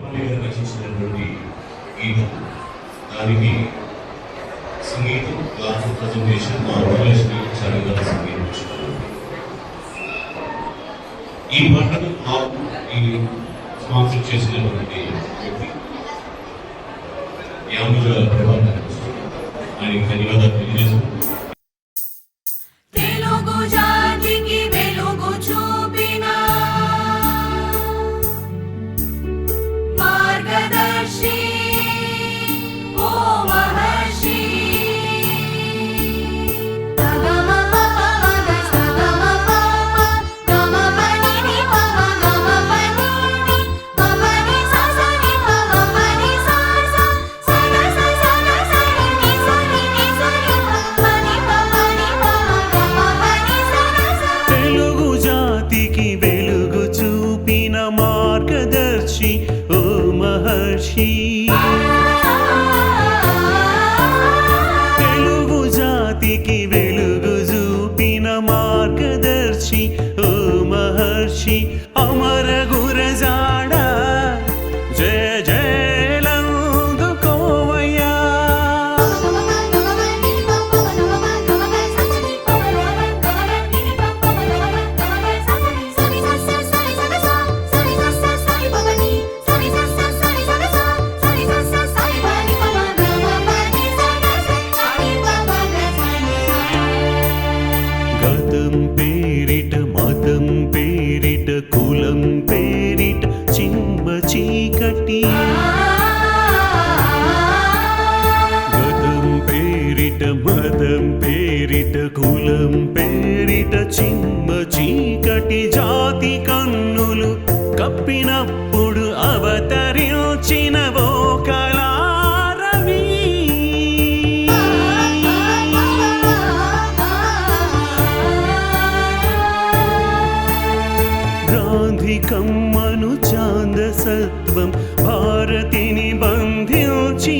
రచించినటువంటి గీతం దానికి సంగీతం గానం ప్రజెంటేషన్ మా వరలక్ష్మి సంగీతం ఈ పాటను నాకు ఈ స్పాన్సర్ చేసినటువంటి వ్యక్తి యాముల ప్రభాకర్. ఆయనకి ధన్యవాదాలు తెలియజేస్తున్నాను మతం పేరిట కులం పేరిట చిమ్మ చీకటి జాతి కన్నులు కప్పినప్పుడు అవతరించిన ఓ కళారవి. గాంధీ కమ్మను ఛాందసత్వం భారతిని బంధించి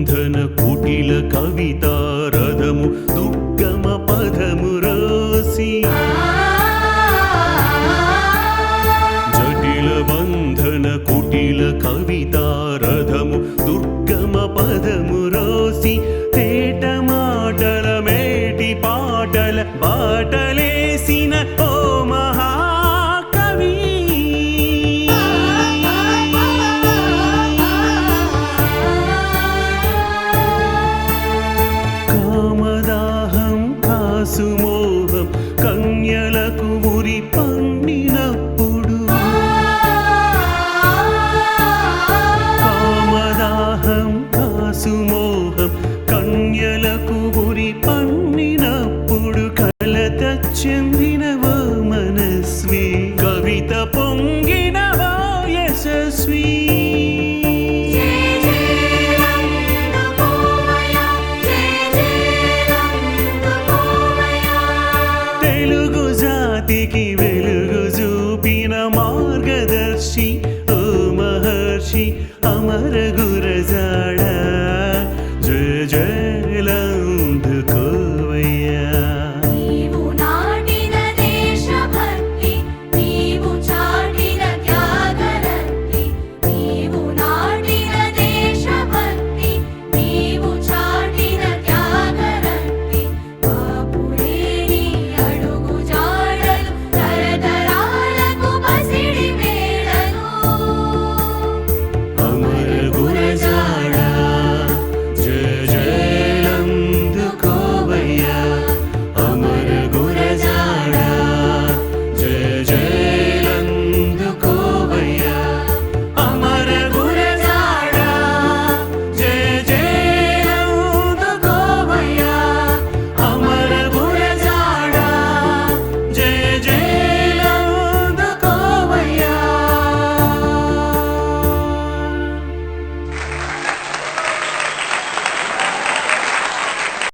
బంధన కుటిల కవిత రథము దుర్గమ పదము రాసి జటిల బంధన కుటిల కవిత sumo रे